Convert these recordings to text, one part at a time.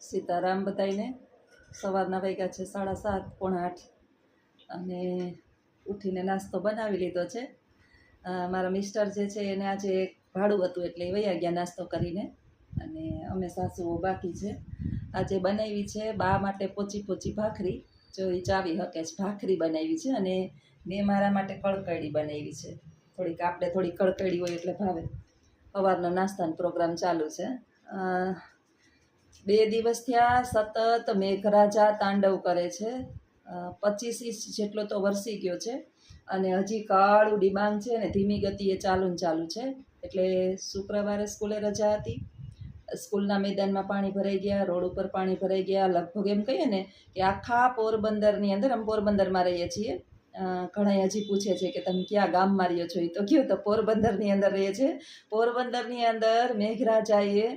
સીતારામ બધાઈને સવારના વાગ્યા છે, સાડા સાત, પોણા આઠ. અને ઉઠીને નાસ્તો બનાવી લીધો છે. મારા મિસ્ટર જે છે એને આજે ભાડું હતું એટલે એ વૈયા ગયા નાસ્તો કરીને. અને અમે સાસુઓ બાકી છે. આજે બનાવી છે બા માટે પોચી પોચી ભાખરી. જો એ ચાવી હકે છે ભાખરી બનાવી છે અને મેં મારા માટે કળકળી બનાવી છે. થોડીક આપણે થોડી કળકળી હોય એટલે ભાવે. સવારનો નાસ્તાનો પ્રોગ્રામ ચાલુ છે. બે દિવસ થયા સતત મેઘરાજા તાંડવ કરે છે. પચીસ ઇંચ જેટલો તો વરસી ગયો છે અને હજી કાળું ડિબાંગ છે ને ધીમી ગતિએ ચાલુ ને ચાલુ છે. એટલે શુક્રવારે સ્કૂલે રજા હતી. સ્કૂલના મેદાનમાં પાણી ભરાઈ ગયા, રોડ ઉપર પાણી ભરાઈ ગયા. લગભગ એમ કહીએ ને કે આખા પોરબંદરની અંદર અમે પોરબંદરમાં રહીએ છીએ. ઘણા હજી પૂછે છે કે તમે ક્યાં ગામમાં રહ્યો છો? એ તો કયો તો પોરબંદરની અંદર રહીએ છે પોરબંદરની અંદર મેઘરાજાએ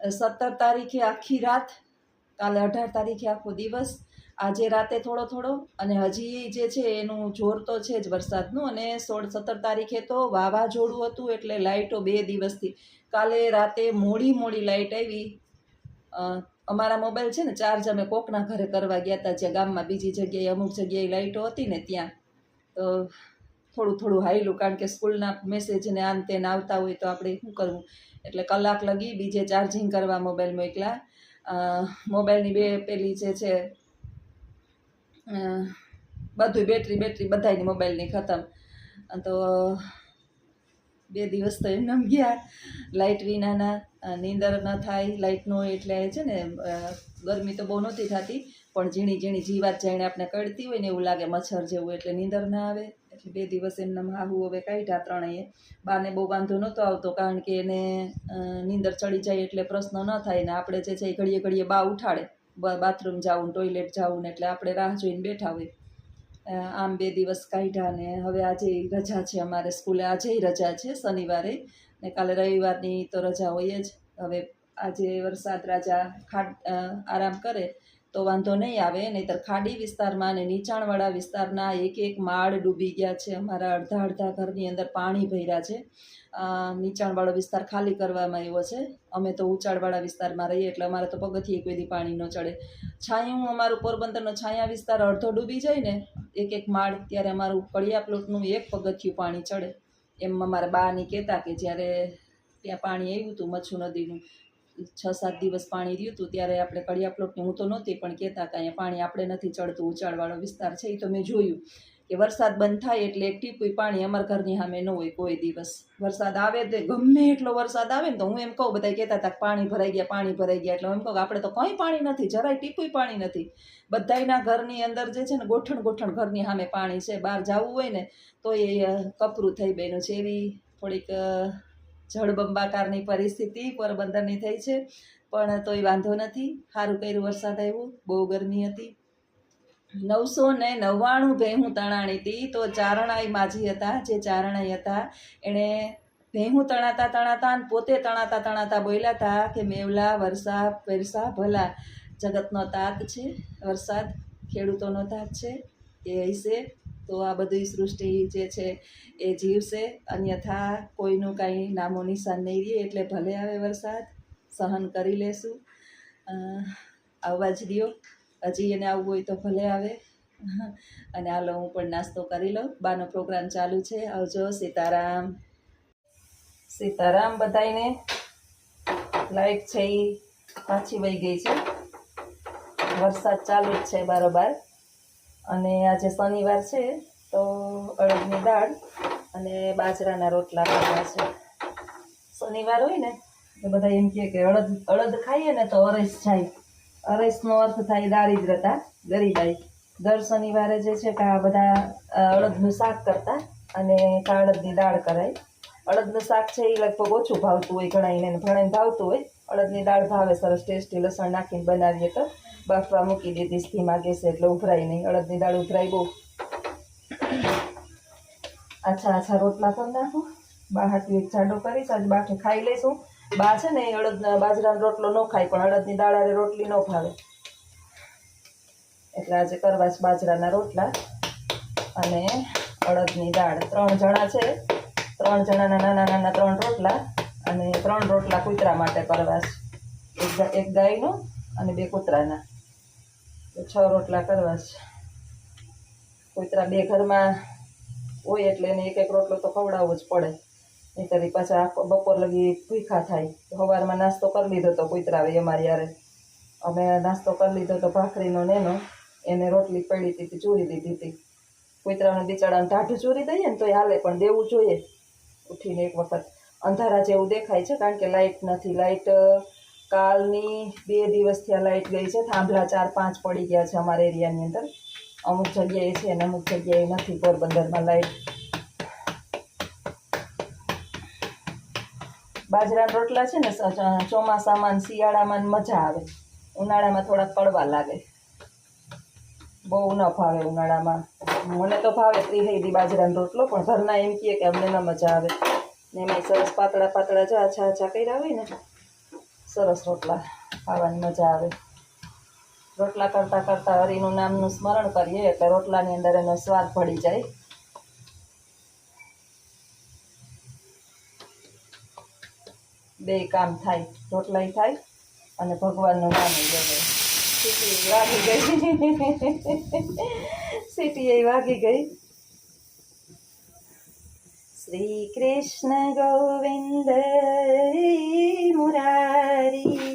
સત્તર તારીખે આખી રાત, કાલે અઢાર તારીખે આખો દિવસ. આજે રાતે થોડો થોડો, અને હજી જે છે એનું જોર તો છે જ વરસાદનું, અને સોળ સત્તર તારીખે તો વાવાઝોડું હતું એટલે લાઇટો બે દિવસથી. કાલે રાતે મોડી મોડી લાઇટ આવી. અમારા મોબાઈલ છે ને ચાર્જ અમે કોકના ઘરે કરવા ગયા હતા જે ગામમાં બીજી જગ્યાએ, અમુક જગ્યાએ લાઇટો હતી ને ત્યાં. તો થોડું થોડું હાઈલું, કારણ કે સ્કૂલના મેસેજ ને આન તેને આવતા હોય તો આપણે શું કરવું? એટલે કલાક લગી બીજે ચાર્જિંગ કરવા મોબાઈલ મોકલા મોબાઈલની બે પેલી જે છે બધું બેટરી બેટરી બધાની મોબાઈલની ખતમ. તો બે દિવસ તો એમને ગયા. લાઇટ વિનાના નીંદર ન થાય લાઇટનો એટલે છે ને ગરમી તો બહુ નહોતી થતી, પણ ઝીણી ઝીણી જીવાત જાણે આપણે કરતી હોય ને એવું લાગે, મચ્છર જેવું, એટલે નીંદર ના આવે. એટલે બે દિવસ એમને હાહુ હવે કાઢ્યા ત્રણેય. બાને બહુ વાંધો નહોતો આવતો કારણ કે એને નીંદર ચડી જાય એટલે પ્રશ્ન ન થાય ને આપણે જે છે એ ઘડીએ ઘડીએ બા ઉઠાડે. બાથરૂમ જવું ટોયલેટ જવું ને એટલે આપણે રાહ જોઈને બેઠા હોય. આમ બે દિવસ કાઢ્યા ને હવે આજે રજા છે અમારે સ્કૂલે. આજે રજા છે શનિવારે ને કાલે રવિવારની તો રજા હોય જ. હવે આજે વરસાદ રાજા ખાટ આરામ કરે તો વાંધો નહીં આવે, નહીંતર ખાડી વિસ્તારમાં અને નીચાણવાળા વિસ્તારના એક એક માળ ડૂબી ગયા છે. અમારા અડધા અડધા ઘરની અંદર પાણી ભર્યા છે. નીચાણવાળો વિસ્તાર ખાલી કરવામાં આવ્યો છે. અમે તો ઉંચાણવાળા વિસ્તારમાં રહીએ એટલે અમારે તો પગથિયે દી પાણી ન ચડે. છાયું અમારું પોરબંદરનો છાયા વિસ્તાર અડધો ડૂબી જાય ને, એક એક માળ ત્યારે અમારું કડિયા પ્લોટનું એક પગથિયું પાણી ચડે. એમ અમારા બાની કહેતા કે જ્યારે ત્યાં પાણી આવ્યું હતું મચ્છુ નદીનું છ સાત દિવસ પાણી રહ્યું હતું ત્યારે આપણે કડિયા પ્લોટની હું તો નહોતી પણ કહેતા હતા, અહીંયા પાણી આપણે નથી ચડતું ઊંચાણવાળો વિસ્તાર છે. એ તો મેં જોયું કે વરસાદ બંધ થાય એટલે એક ટીપુય પાણી અમારા ઘરની સામે ન હોય કોઈ દિવસ. વરસાદ આવે તો ગમે એટલો વરસાદ આવે ને તો હું એમ કહું બધા કહેતા હતા પાણી ભરાઈ ગયા, પાણી ભરાઈ ગયા, એટલે હું એમ કહું આપણે તો કંઈ પાણી નથી, જરાય ટીપુય પાણી નથી. બધાયના ઘરની અંદર જે છે ને ગોઠણ ગોઠણ ઘરની સામે પાણી છે, બહાર જવું હોય ને તો એ કપરું થઈ બેનું છે. એવી થોડીક જળબંબાકારની પરિસ્થિતિ પોરબંદરની થઈ છે. પણ તોય વાંધો નથી. સારું કર્યું વરસાદ આવ્યો. બહુ ગરમી હતી. નવસો ને નવ્વાણું ભેહું તણાણી હતી. તો ચારણાઈ માજી હતા. જે ચારણાઈ હતા, એણે ભેહું તણાતા તણાતા અને પોતે તણાતા તણાતા બોલ્યા હતા કે, મેવલા, વરસા પેરસા ભલા, જગતનો તાત છે. વરસાદ ખેડૂતોનો તાત છે. એ હશે. તો આ બધી સૃષ્ટિ જે છે એ જીવશે, અન્યથા કોઈનું કાંઈ નામો નિશાન નહીં રહીએ એટલે ભલે આવે વરસાદ, સહન કરી લેશું. આવવા જ દ્યો. હજી એને આવવું હોય તો ભલે આવે. અને હાલો હું પણ નાસ્તો કરી લઉં. બાનો પ્રોગ્રામ ચાલુ છે. આવજો, સીતારામ. સીતારામ બધાને લાઈટ છે એ પાછી વહી ગઈ છે. વરસાદ ચાલુ જ છે બારોબાર. અને આજે શનિવાર છે, તો અડદની દાળ અને બાજરાના રોટલા કર્યા છે. શનિવાર હોય ને તો બધા એમ કહે કે અડદ અડદ ખાઈએ ને તો અરસ જાય. અરસનો અર્થ થાય દારિદ્રતા, ગરીબાઈ. દર શનિવારે જે છે કે આ બધા અડદનું શાક કરતા અને કાળદની દાળ કરાય. અડદનું શાક છે એ લગભગ ઓછું ભાવતું હોય ઘણા એને ઘણાને ભાવતું હોય. અડદની દાળ ભાવે, સરસ ટેસ્ટી લસણ નાખીને બનાવીએ તો બાફવા મૂકી દીધી ધીમા ગેસે એટલે ઉભરાય નહીં. અડદની દાળ ઉભરાય બહુ. આછા આછા રોટલા કરી નાખું. બા હાટું એક જાડો કરીશ. આજે બાકી ખાઈ લઈશું. બા છે ને એ અડદ બાજરાનો રોટલો ન ખાય, પણ અડદની દાળ હારે રોટલી ન ભાવે. એટલે આજે કરવા છે બાજરાના રોટલા અને અડદની દાળ. ત્રણ જણા છે. ત્રણ જણાના નાના નાના ત્રણ રોટલા અને ત્રણ રોટલા કૂતરા માટે કરવા છે. એક ગાયનો અને બે કૂતરાના. તો છ રોટલા કરવા છે. કોઈતરા બે ઘરમાં હોય એટલે એને એક એક રોટલો તો ખવડાવવો જ પડે. નહીંતર ઈ પાછા બપોર લગી ભૂખા થાય. સવારમાં નાસ્તો કરી લીધો તો આવે અમારી યારે અમે નાસ્તો કરી લીધો તો ભાખરીનો ને એનો. રોટલી પડી હતી ચૂરી દીધી હતી કોઈતરાને બિચારાને ટાઢું ચૂરી દઈએ ને તો હાલે, પણ દેવું જોઈએ. ઉઠીને એક વખત અંધારા જેવું દેખાય છે કારણ કે લાઇટ નથી. લાઇટ કાલની બે દિવસથી આ લાઇટ ગઈ છે. થાંભલા ચાર પાંચ પડી ગયા છે અમારા એરિયાની અંદર. અમુક જગ્યાએ છે અને અમુક જગ્યાએ નથી. પોરબંદરમાં લાઇટ બાજરાના રોટલા છે ને ચોમાસામાં શિયાળામાં મજા આવે. ઉનાળામાં થોડા કડવા લાગે. બહુ ન ભાવે ઉનાળામાં. મને તો ભાવે ત્રિહેદી બાજરાનો રોટલો, પણ ઘરના એમ કહે કે અમને ન મજા આવે. ને એમાં સરસ પાતળા પાતળા જો આછા આછા કર્યા હોય ને સરસ રોટલા ખાવાની મજા આવે. રોટલા કરતાં કરતાં હરિનું નામનું સ્મરણ કરીએ એટલે રોટલાની અંદર એનો સ્વાદ ભળી જાય. બે કામ થાય, રોટલાય થાય અને ભગવાનનું નામ સીટી વાગી ગઈ. સીટી એ વાગી ગઈ. શ્રી કૃષ્ણ ગોવિંદ મુરારી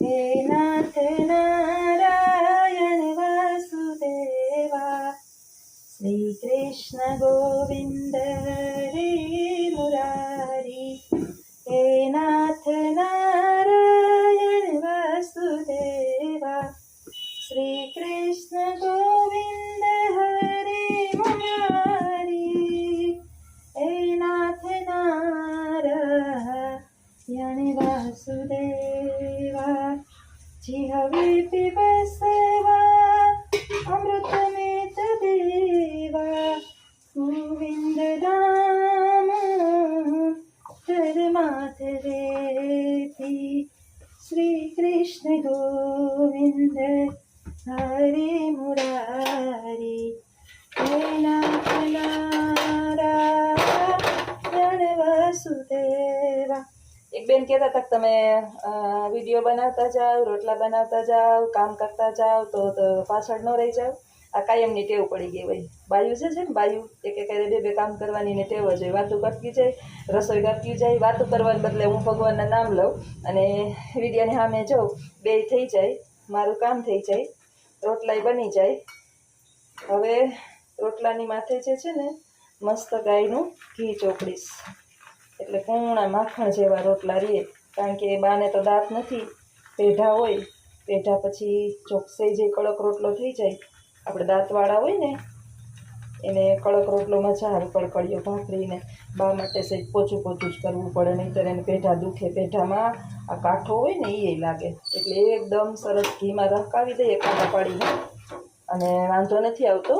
હે નાથ નારાયણ વાસુદેવા શ્રી કૃષ્ણ ગોવિંદ રામ ધર્માથ રેતી શ્રી કૃષ્ણ ગોવિંદ હરે મુરારી હે નાથ નારાયણ વાસુદેવા એક બેન કહેતા હતા કે તમે વીડિયો બનાવતા જાઓ રોટલા બનાવતા જાઓ કામ કરતા જાઓ તો તો પાછળ ન રહી જાઓ આ કાયમની ટેવ પડી ગઈ ભાઈ બાયુ છે છે ને? બાયુ એક એક બે બે કામ કરવાની ને ટેવ જ હોય. વાતું કરતી જાય, રસોઈ કરતી જાય, વાતું કરવાને બદલે હું ભગવાનના નામ લઉં અને વિડીયોની સામે જાઉં બે થઈ જાય, મારું કામ થઈ જાય, રોટલાય બની જાય. હવે રોટલાની માથે જે છે ને, મસ્ત ગાયનું ઘી ચોપડીશ. એટલે પૂર્ણ માખણ જેવા રોટલા રહે કારણ કે બાને તો દાંત નથી, પેઢા હોય, પેઢા પછી ચોકસાઈ જે કડક રોટલો થઈ જાય આપણે દાંતવાળા હોય ને, એને કડક રોટલો ઝાડ આવે કડકડીઓ ભાખરીને બા માટે સહેજ પોચું પોચું જ કરવું પડે, નહીંતર એને પેઢા દુખે. પેઢામાં આ કાંઠો હોય ને એ લાગે. એટલે એકદમ સરસ ઘીમાં રહકાવી દઈએ, કાંટા પાડીને. અને વાંધો નથી આવતો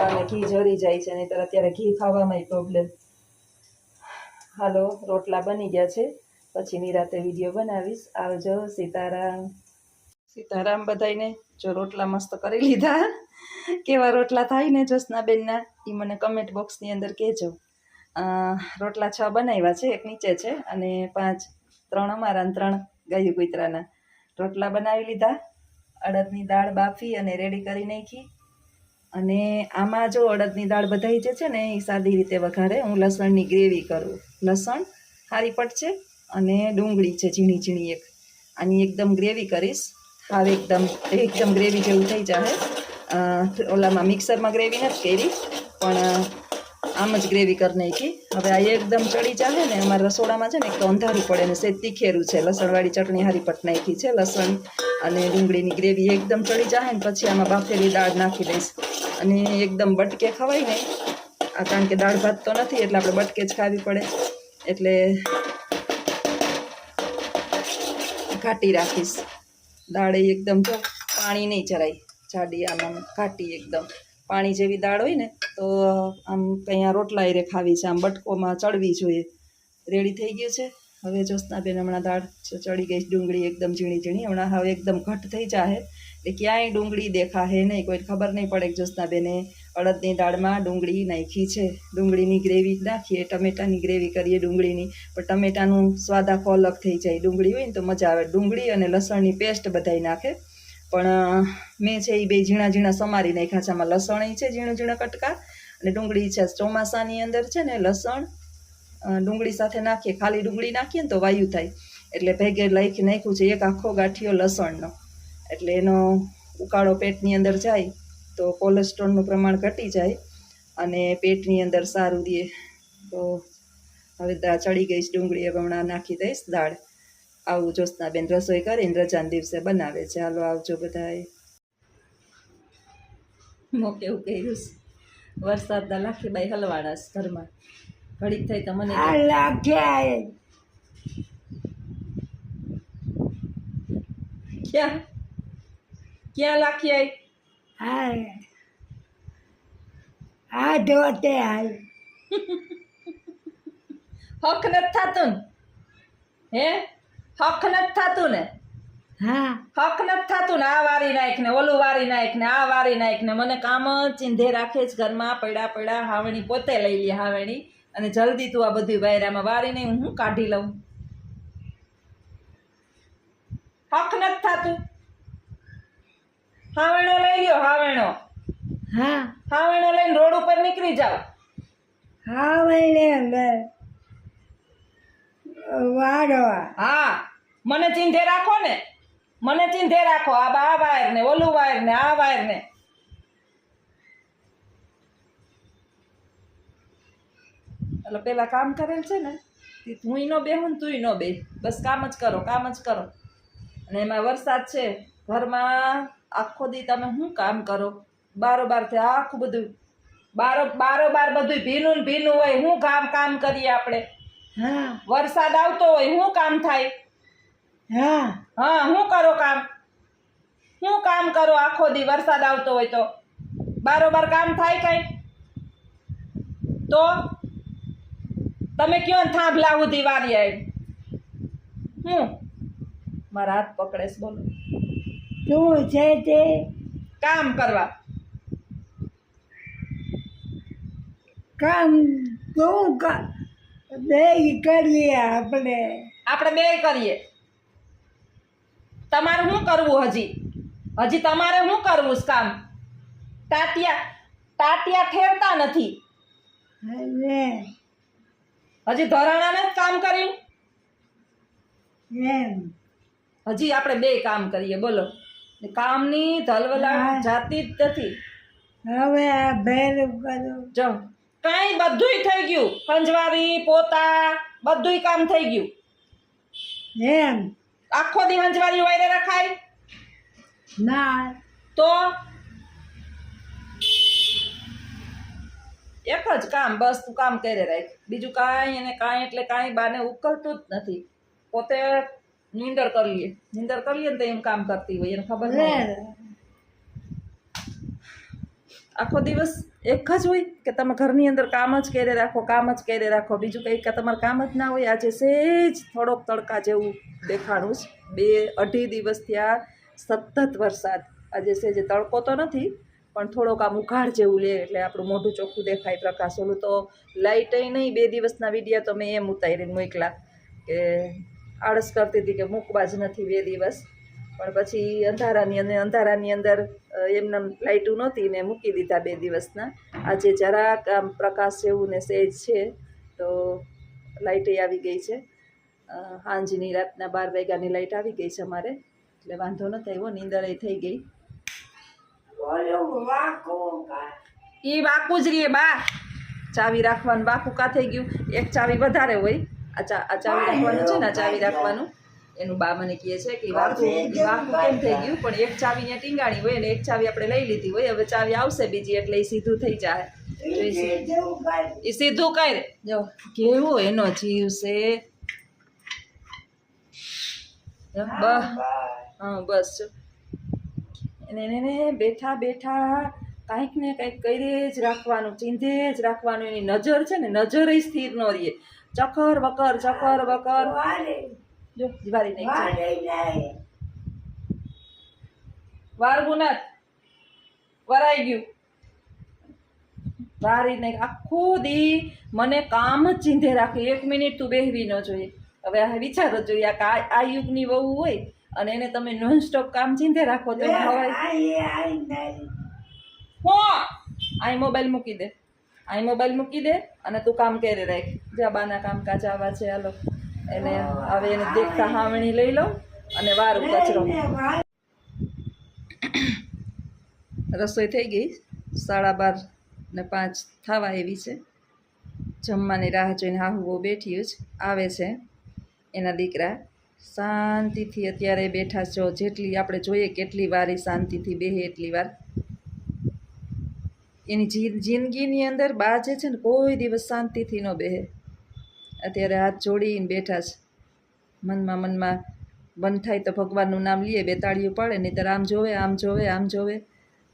અને ઘી જરી જાય છે, નહીંતર અત્યારે ઘી ખાવામાં પ્રોબ્લેમ હાલો, રોટલા બની ગયા છે. પછી નિરાતે વીડિયો બનાવીશ. આવજો, સીતારામ. સીતારામ બધાયને. જો રોટલા મસ્ત કરી લીધા. કેવા રોટલા થાય ને જ્યોત્સનાબેનના એ મને કમેન્ટ બોક્સની અંદર કહેજો. રોટલા છ બનાવ્યા છે, એક નીચે છે અને પાંચ, ત્રણ અમારા ત્રણ ગાયું કુતરાના. રોટલા બનાવી લીધા, અડદની દાળ બાફી અને રેડી કરી નાખી. અને આમાં જો અડદની દાળ બધાઈ જે છે ને એ સાદી રીતે વઘારે, હું લસણની ગ્રેવી કરું. લસણ હારી છે અને ડુંગળી છે, ઝીણી ઝીણી એક. આની એકદમ ગ્રેવી કરીશ. હાવ એકદમ એકદમ ગ્રેવી જેવું થઈ જશે ઓલામાં મિક્સરમાં ગ્રેવી નથી કરી, પણ આમ જ ગ્રેવી કરી નાખી. હવે આ એકદમ ચડી જાય ને અમારા રસોડામાં છે ને એક તો અંધારું પડે ને સેજ તીખેરું છે. લસણવાળી ચટણી હારી પટ નાખી છે, લસણ અને ડુંગળીની ગ્રેવી એકદમ ચડી જાહે ને પછી આમાં બાફેલી દાળ નાખી દઈશ. અને એકદમ બટકે ખવાય ને, આ કારણ કે દાળ ભાત તો નથી, એટલે આપણે બટકે જ ખાવી પડે. એટલે, ઘાટી રાખીશ. દાળ એકદમ જો પાણી નહીં જરાય જાડી આમ કાટી એકદમ. પાણી જેવી દાળ હોય ને, તો આમ કંઈ રોટલા એ ખાવી છે, આમ બટકોમાં ચડવી જોઈએ. રેડી થઈ ગયું છે. હવે જ્યોત્સનાબેન હમણાં દાળ ચડી ગઈ ડુંગળી એકદમ ઝીણી ઝીણી. હમણાં હવે એકદમ ઘટ થઈ જાહે. એટલે ક્યાંય ડુંગળી દેખાશે નહીં. કોઈ ખબર નહીં પડે કે જ્યોત્સનાબેને અડદની દાળમાં ડુંગળી નાખી છે. ડુંગળીની ગ્રેવી નાખીએ, ટમેટાની ગ્રેવી કરીએ ડુંગળીની. પણ ટમેટાનું સ્વાદ આખો અલગ થઈ જાય. ડુંગળી હોય ને તો મજા આવે. ડુંગળી અને લસણની પેસ્ટ બધાય નાખે. પણ મેં છે એ બે ઝીણા ઝીણા સમારી નાખ્યા છે. આમાં લસણ છે ઝીણા ઝીણા કટકા અને ડુંગળી છે ચોમાસાની અંદર છે ને લસણ ડુંગળી સાથે નાખીએ. ખાલી ડુંગળી નાખીએ ને તો વાયુ થાય. એટલે ભેગે લખી નાખ્યું છે એક આખો ગાંઠિયો લસણનો. એટલે એનો ઉકાળો પેટની અંદર જાય. તો કોલેસ્ટ્રોલનું પ્રમાણ ઘટી જાય અને પેટની અંદર સારું દે તો હવે દા ચડી ગઈ ડુંગળી હમણાં નાખી દઈશ દાળ. આવું જ્યોત્સનાબેન રસોઈ કરીને રજાના દિવસે બનાવે છે. હાલો આવજો બધાએ મોકે એવું કહ્યું વરસાદના લાખીબાઈ હલવાડાસ ઘરમાં. ઘડીક થઈ તો મને ક્યાં? ક્યાં લાખી આવી આ હા ધોતે હાલ હક નથી થતું ને. હે? હક નથી થતું ને? હા. હક નથી થતું ને? આ વારી નાખ ને ઓલું વારી નાખ ને આ વારી નાખ ને. મને કામ ચીંધે રાખે જ ઘરમાં પડ્યા પડ્યા હાવણી પોતે લઈ લે હાવણી. અને જલ્દી તું આ બધી વાયરામાં વારી નહીં હું કાઢી લઉં. હક નથી થતું. હાવણો લઈ લ્યો હાવણો હા. હાવણો લઈને રોડ ઉપર નીકળી જાઓ. હા વળે અંદર. વાડવા હા મને ચીંધે રાખો ને. મને ચીંધે રાખો. આ બા આ વાયર ને ઓલું વાયર ને આ વાયર ને. એટલે પેલા કામ કરેલ છે ને હું નો બેહું ને તું નો બે બસ કામ જ કરો કામ જ કરો. અને એમાં વરસાદ છે ઘરમાં આખો દી તમે શું કામ કરો? બારોબારથી આખું બધું બારો બારોબાર બધું ભીનું ભીનું હોય શું કામ કામ કરીએ આપણે? હા. વરસાદ આવતો હોય શું કામ થાય? હા. હા શું કરો કામ? હું કામ કરો આખો દી વરસાદ આવતો હોય તો? બારોબાર કામ થાય કઈ? તો? તમે કયો ને થાંભલા સુધી વારી આવી હું? મારા હાથ પકડેશ બોલો. તું છે તે? કામ કરવા. કામ શું બે કરીએ આપણે. આપણે બે કરીએ. તમારે શું કરવું હજી? હજી તમારે શું કરવું કામ? તાતિયા તાતિયા ઠેરતા નથી. હજી ધરાણાને જ કામ કર્યું? હજી આપણે બે કામ કરીએ બોલો. કામની ધલવલા જાતી જ નથી. હવે આ ભેરું જો કઈ બધુંય થઈ ગયું. પંજવારી પોતા બધુંય કામ થઈ ગયું. એમ? આખો દી હંજવારી વાયરે રખાય? ના. તો? એક જ કામ બસ તું કામ કરે રાખ. બીજું કાંઈ એને કાંઈ એટલે કાંઈ બાને ઉકલતું જ નથી. પોતે નીંદર કરી લે. નીંદર કરી લે ને તો એમ કામ કરતી હોય એને ખબર હે. આખો દિવસ એક જ હોય કે તમે ઘરની અંદર કામ જ કરે રાખો કામ જ કરે રાખો. બીજું કંઈ કે તમારે કામ જ ના હોય આજે સહેજ થોડોક તડકા જેવું દેખાણું છે. બે અઢી દિવસથી આ સતત વરસાદ. આજે સહેજ તડકો તો નથી પણ થોડોક આમ ઉઘાડ જેવું લે એટલે આપણું મોઢું ચોખ્ખું દેખાય પ્રકાશ. ઓલું તો લાઇટય નહીં બે દિવસના વિડીયા તો મેં એમ ઉતારીને મોકલા કે આળસ કરતી હતી કે મૂકવા જ નથી બે દિવસ. પણ પછી અંધારાની અને અંધારાની અંદર એમને લાઇટું નહોતી ને મૂકી દીધા બે દિવસના. આજે જરાક આમ પ્રકાશ જેવું ને સેજ છે, તો લાઇટે આવી ગઈ છે. સાંજની રાતના બાર વાગ્યાની લાઇટ આવી ગઈ છે અમારે, એટલે વાંધો નથી આવ્યો, નીંદર થઈ ગઈ. એ બાકું જ રીએ બા. ચાવી રાખવાનું બાકું કા થઈ ગયું? એક ચાવી વધારે હોય. ચા રાખવાનું છે ને અચાવી રાખવાનું. એનું બા મને કહે છે કે વાકું વાકું કેમ થઈ ગયું? પણ એક ચાવીને ટીંગાણી હોય ને એક ચાવી આપણે લઈ લીધી હોય. હવે ચાવી આવશે બીજી એટલે એ સીધું થઈ જાય. એ સીધું કર. જો કેવો એનો જીવ છે? હા બસ એને એને બેઠા બેઠા કાંઈક ને કાંઈક કરી જ રાખવાનું ચીંધે જ રાખવાનું. એની નજર છે ને નજર સ્થિર ન રહે. ચકર વકર ચકર વકર. જો જીવારી નહીં. વારે વાર ગુનાત વરાઈ ગયું. વારી નહીં. આખો દી મને કામ જ ચીંધે રાખે. એક મિનિટ તું બેહવી ન જોઈએ. હવે આ વિચાર જ જોઈએ. આ કા- આ યુગની વહુ હોય અને એને તમે નોન સ્ટોપ કામ ચીંધે રાખો તો હવાય હો? આઈ મોબાઈલ મૂકી દે. આઈ મોબાઈલ મૂકી દે અને તું કામ કરી રાખ. જ્યાં બાના કામકાજ આવા છે, હાલો. એને હવે એને દેખતા હાવણી લઈ લો અને વારું કચરો રસોઈ થઈ ગઈ. સાડા બાર ને પાંચ થવા એવી છે. જમવાની રાહ જોઈને હાહુ બહુ બેઠી જ આવે છે એના દીકરા. શાંતિથી અત્યારે બેઠા છો. જેટલી આપણે જોઈએ, કેટલી વાર શાંતિથી બેહે એટલી વાર. એની જિંદગીની અંદર બા જે છે ને કોઈ દિવસ શાંતિથી ન બેહે. અત્યારે હાથ જોડીને બેઠા છે. મનમાં મનમાં બંધ થાય તો ભગવાનનું નામ લઈએ, બે તાળીઓ પાડે નહીં આમ જોવે આમ જોવે આમ જોવે.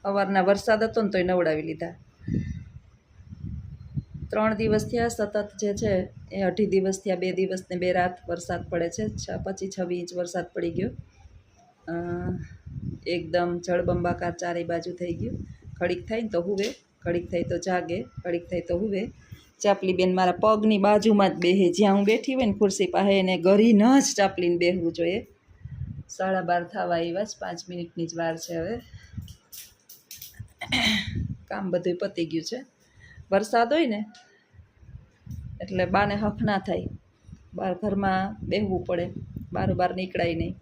સવારના વરસાદ હતો ને તોય નવડાવી લીધા. ત્રણ દિવસ થયા, સતત જે છે એ અઢી દિવસ થયા, બે દિવસ ને બે રાત વરસાદ પડે છે. છ છવ્વી ઇંચ વરસાદ પડી ગયો. એકદમ જળબંબાકાર ચારે બાજુ થઈ ગયું. ઘડીક થાય ને તો હુવે ઘડીક થાય તો જાગે ઘડીક થાય તો હુવે. ચાપલી બેન મારા પગની બાજુમાં જ બેહે. જ્યાં હું બેઠી હોય ને ખુરશી પાસે એને ગરીને જ ચાપલીને બેહવું જોઈએ. સાડા બાર થવા આવ્યા જ પાંચ મિનિટની જ વાર છે હવે. કામ બધું પતી ગયું છે. વરસાદ હોય ને, એટલે બાને હફ ના થાય. બાર ઘરમાં બેહવું પડે. બારોબાર બાર નીકળાય નહીં.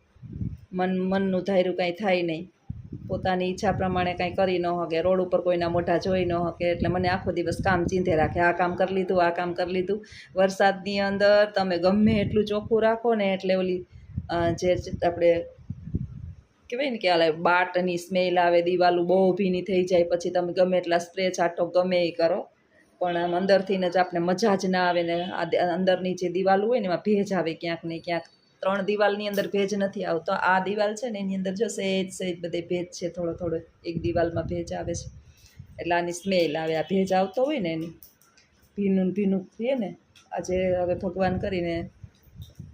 મન, મનનું ધાર્યું કાંઈ થાય નહીં. પોતાની ઈચ્છા પ્રમાણે કાંઈ કરી ન શકે રોડ ઉપર કોઈના મોઢા જોઈ ન શકે એટલે મને આખો દિવસ કામ ચીંધે રાખે. આ કામ કરી લીધું, આ કામ કરી લીધું. વરસાદની અંદર તમે ગમે એટલું ચોખ્ખું રાખો ને એટલે ઓલી જે આપણે કહેવાય ને કે હાલે બાટની સ્મેલ આવે, દિવાલું બહુ ભીની થઈ જાય, પછી તમે ગમે એટલા સ્પ્રે છાંટો, ગમે એ કરો. પણ આમ અંદરથી જ આપણે મજા જ ના આવે ને આ અંદરની જે દિવાલ હોય ને એમાં ભેજ આવે ક્યાંક ને ક્યાંક. ત્રણ દિવાલની અંદર ભેજ નથી આવતો. આ દિવાલ છે ને, એની અંદર જો સહેજ સહેજ બધે ભેજ છે, થોડો થોડો, એક દિવાલમાં ભેજ આવે છે. એટલે આની સ્મેલ આવે, આ ભેજ આવતો હોય ને એની. ભીનું ભીનું થઈએ ને, આજે હવે ભગવાન કરીને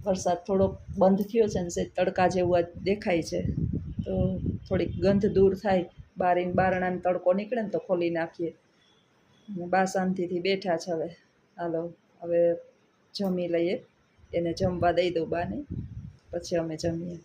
વરસાદ થોડોક બંધ થયો છે ને સહેજ તડકા જેવું આ દેખાય છે, તો થોડીક ગંધ દૂર થાય. બારીને બારણાને તડકો નીકળે ને તો ખોલી નાખીએ. બા શાંતિથી બેઠા છે હવે. હાલો, હવે જમી લઈએ. એને જમવા દઈ દઉં બાને પછી અમે જમીએ.